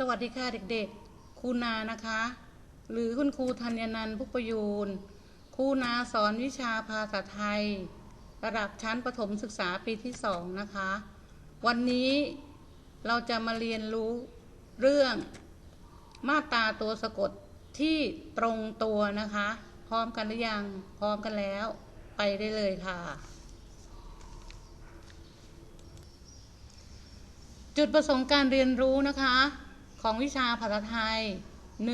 สวัสดีค่ะเด็กๆครูนานะคะ หรือคุณครูธัญนันท์พุกประยูนครูนาสอนวิชาภาษาไทย ระดับชั้นประถมศึกษาปีที่สองนะคะ วันนี้เราจะมาเรียนรู้เรื่องมาตราตัวสะกดที่ตรงตัวนะคะ พร้อมกันหรือยังพร้อมกันแล้ว ไปได้เลยค่ะ จุดประสงค์การเรียนรู้นะคะ ของวิชาภาษาไทย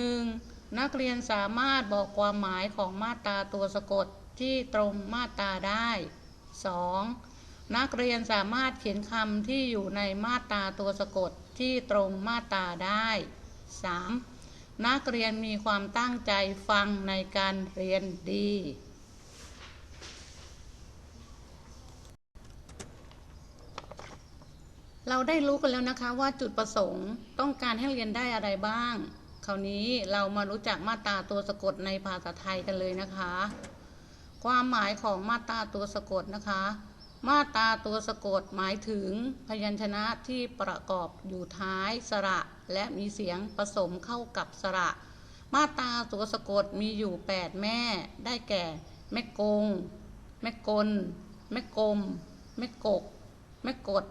1. นักเรียนสามารถบอกความหมายของมาตราตัวสะกดที่ตรงมาตราได้ 2. นักเรียนสามารถเขียนคำที่อยู่ในมาตราตัวสะกดที่ตรงมาตราได้ 3. นักเรียนมีความตั้งใจฟังในการเรียนดี เราได้รู้กันแล้วนะคะว่าจุดประสงค์ต้องการให้เรียนได้อะไรบ้าง คราวนี้เรามารู้จักมาตราตัวสะกดในภาษาไทยกันเลยนะคะ ความหมายของมาตราตัวสะกดนะคะ มาตราตัวสะกดหมายถึงพยัญชนะที่ประกอบอยู่ท้ายสระ และมีเสียงผสมเข้ากับสระ มาตราตัวสะกดมีอยู่ 8 แม่ ได้แก่ แม่กง แม่กล แม่กลมแม่กก แม่กด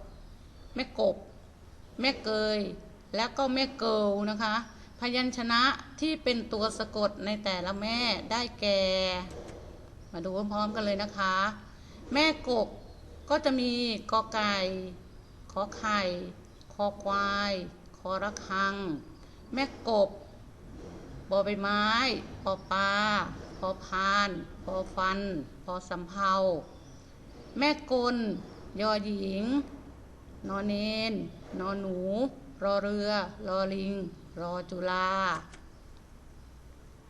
แม่กบ แม่เกย แล้วก็แม่เกิลนะคะ พยัญชนะที่เป็นตัวสะกดในแต่ละแม่ได้แก่ มาดูพร้อมๆกันเลยนะคะ แม่กบก็จะมีกอไก่ขอไข่ คอควาย คอระฆัง แม่กบบอใบไม้ปอปลาพอพานพอฟันพอสำเภาแม่กลยอหญิง นอนเนนนอนหนู รอเรือ รอลิง รอจุฬา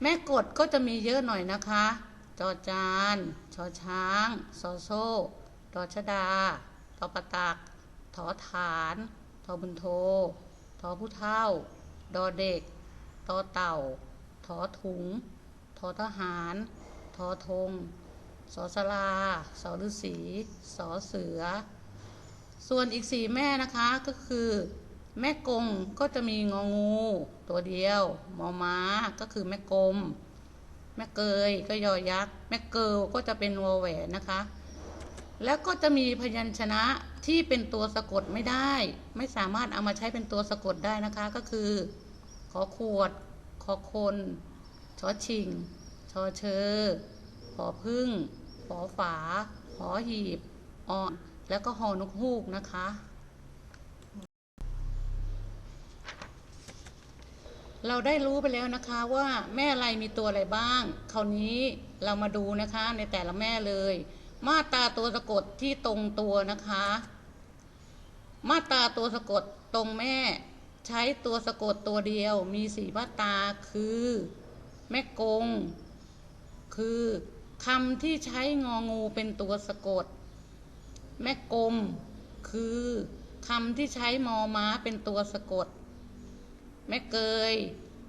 แม่กดก็จะมีเยอะหน่อยนะคะ จอจานชอช้างซอโซ่ดอชดาทอปตักทอฐานทอบุญโททอผู้เท่า ดอเด็กตอเต่าทอถุงทอทหารทอธงสอสลาสอฤาษีสอเสือ ส่วนอีกสี่แม่นะคะก็คือ แม่กงก็จะมีงองู ตัวเดียวมอม้าก็คือแม่กลม แม่เกยก็ยอยักษ์ แม่เกิลก็จะเป็นวอแหวนนะคะ แล้วก็จะมีพยัญชนะที่เป็นตัวสะกดไม่ได้ ไม่สามารถเอามาใช้เป็นตัวสะกดได้นะคะ ก็คือ ขอขวด ขอคนชอชิง ชอเชอขอพึ่งขอฝา ขอหีบออน แล้วก็หอนกฮูกนะคะ เราได้รู้ไปแล้วนะคะว่าแม่อะไรมีตัวอะไรบ้าง คราวนี้เรามาดูนะคะในแต่ละแม่เลย มาตาตัวสะกดที่ตรงตัวนะคะ มาตาตัวสะกดตรงแม่ ใช้ตัวสะกดตัวเดียว มีสีมาตาคือ แม่กง คือคำที่ใช้งองูเป็นตัวสะกด แม่กลม คือคำที่ใช้มอม้าเป็นตัวสะกด แม่เกย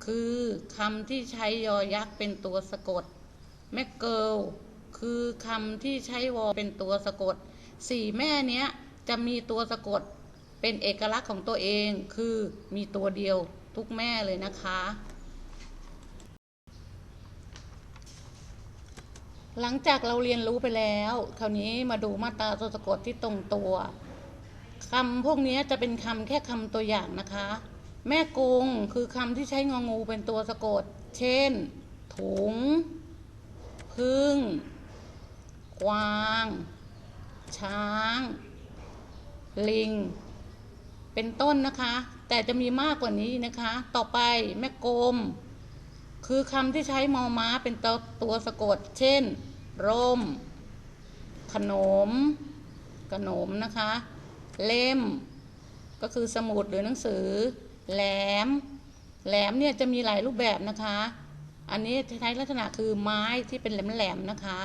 คือคำที่ใช้ยอยักษ์เป็นตัวสะกด แม่เกิลคือคำที่ใช้วอเป็นตัวสะกดสี่แม่เนี้ยจะมีตัวสะกดเป็นเอกลักษณ์ของตัวเอง คือมีตัวเดียวทุกแม่เลยนะคะ หลังจากเราเรียนรู้ไปแล้ว คราวนี้มาดูมาตราตัวสะกดที่ตรงตัวคำพวกนี้จะเป็นคำแค่คำตัวอย่างนะคะ แม่กงคือคำที่ใช้งองูเป็นตัวสะกด เช่น ถุง พึ่ง กวาง ช้าง ลิง เป็นต้นนะคะ แต่จะมีมากกว่านี้นะคะ ต่อไปแม่กลม คือคำที่ใช้มอม้าเป็นตัวตัวสะกด เช่น ร่ม ขนม ขนมนะคะ เล่ม ก็คือสมุดหรือหนังสือ แหลม แหลมเนี่ยจะมีหลายรูปแบบนะคะ อันนี้ใช้ลักษณะคือไม้ที่เป็นแหลมๆนะคะ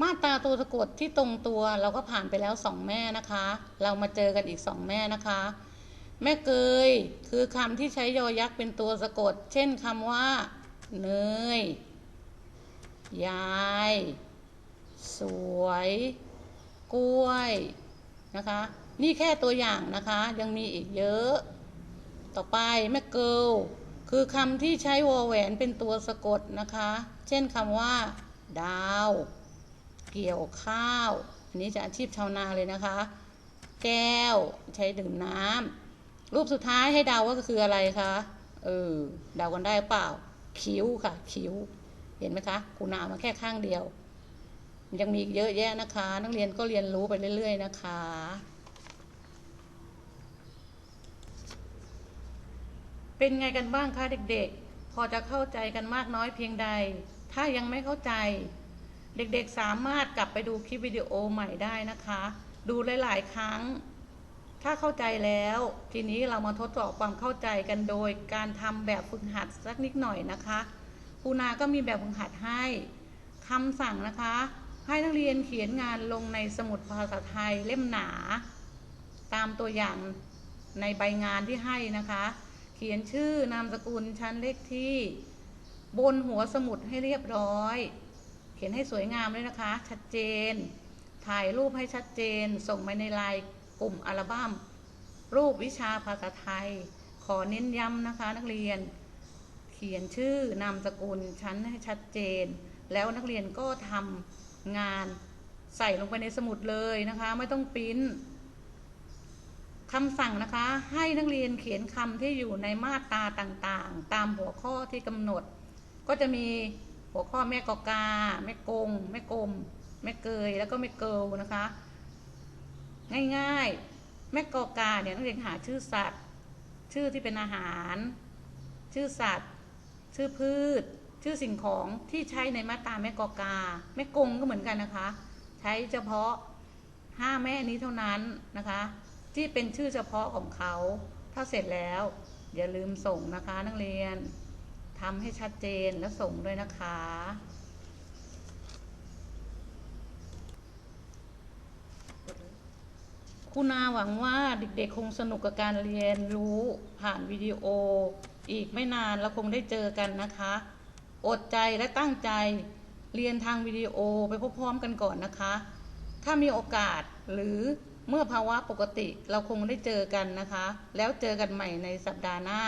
มาตราตัวสะกดที่ตรงตัวเราก็ผ่านไปแล้วสองแม่นะคะ เรามาเจอกันอีกสองแม่นะคะ แม่เกยคือคำที่ใช้ยอยักษ์เป็นตัวสะกด เช่นคำว่า เนย ยาย สวย กล้วย นะคะ นี่แค่ตัวอย่างนะคะ ยังมีอีกเยอะ ต่อไปแม่เกิลคือคำที่ใช้วอแหวนเป็นตัวสะกดนะคะ เช่นคำว่า ดาว เกี่ยวข้าว อันนี้จะอาชีพชาวนาเลยนะคะ แก้ว ใช้ดื่มน้ำ รูปสุดท้ายให้เดาว่าก็คืออะไรคะเออเดากันได้เปล่า คิ้วค่ะ คิ้ว เห็นไหมคะครูนามาแค่ข้างเดียว ยังมีเยอะแยะนะคะ นักเรียนก็เรียนรู้ไปเรื่อย ๆ นะคะเป็นไงกันบ้างคะเด็กๆ พอจะเข้าใจกันมากน้อยเพียงใด ถ้ายังไม่เข้าใจ เด็กๆสามารถกลับไปดูคลิปวิดีโอใหม่ได้นะคะ ดูหลายๆ ครั้ง ถ้าเข้าใจแล้ว ทีนี้เรามาทดสอบความเข้าใจกันโดยการทำแบบฝึกหัดสักนิดหน่อยนะคะครูนาก็มีแบบฝึกหัดให้คำสั่งนะคะ ให้นักเรียนเขียนงานลงในสมุดภาษาไทยเล่มหนา ตามตัวอย่างในใบงานที่ให้นะคะ เขียนชื่อนามสกุลชั้นเลขที่ บนหัวสมุดให้เรียบร้อย เขียนให้สวยงามเลยนะคะ ชัดเจน ถ่ายรูปให้ชัดเจน ส่งไปในไลน์ กลุ่มอัลบั้มรูปวิชาภาษาไทย ขอเน้นย้ำนะคะ นักเรียน เขียนชื่อนามสกุลชั้นให้ชัดเจน แล้วนักเรียนก็ทำงานใส่ลงไปในสมุดเลยนะคะ ไม่ต้องปริ้นคำสั่งนะคะ ให้นักเรียนเขียนคำที่อยู่ในมาตราต่างๆ ตามหัวข้อที่กำหนด ก็จะมีหัวข้อแม่กอกา แม่กง แม่กลมแม่เกย แล้วก็แม่เกิลนะคะ ง่ายๆ แม่กอกาเนี่ยนักเรียนหาชื่อสัตว์ ชื่อที่เป็นอาหาร ชื่อสัตว์ ชื่อพืช ชื่อสิ่งของที่ใช้ในมาตราแม่กอกา แม่กงก็เหมือนกันนะคะ ใช้เฉพาะห้าแม่นี้เท่านั้นนะคะ ที่เป็นชื่อเฉพาะของเขาถ้าเสร็จแล้ว อย่าลืมส่งนะคะนักเรียนทำให้ชัดเจนและส่งด้วยนะคะ คุณนาหวังว่าเด็กๆคงสนุกกับการเรียนรู้ผ่านวิดีโอ อีกไม่นานเราคงได้เจอกันนะคะ อดใจและตั้งใจเรียนทางวิดีโอไปพร้อมๆกันก่อนนะคะ ถ้ามีโอกาสหรือเมื่อภาวะปกติเราคงได้เจอกันนะคะ แล้วเจอกันใหม่ในสัปดาห์หน้า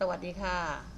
สวัสดีค่ะ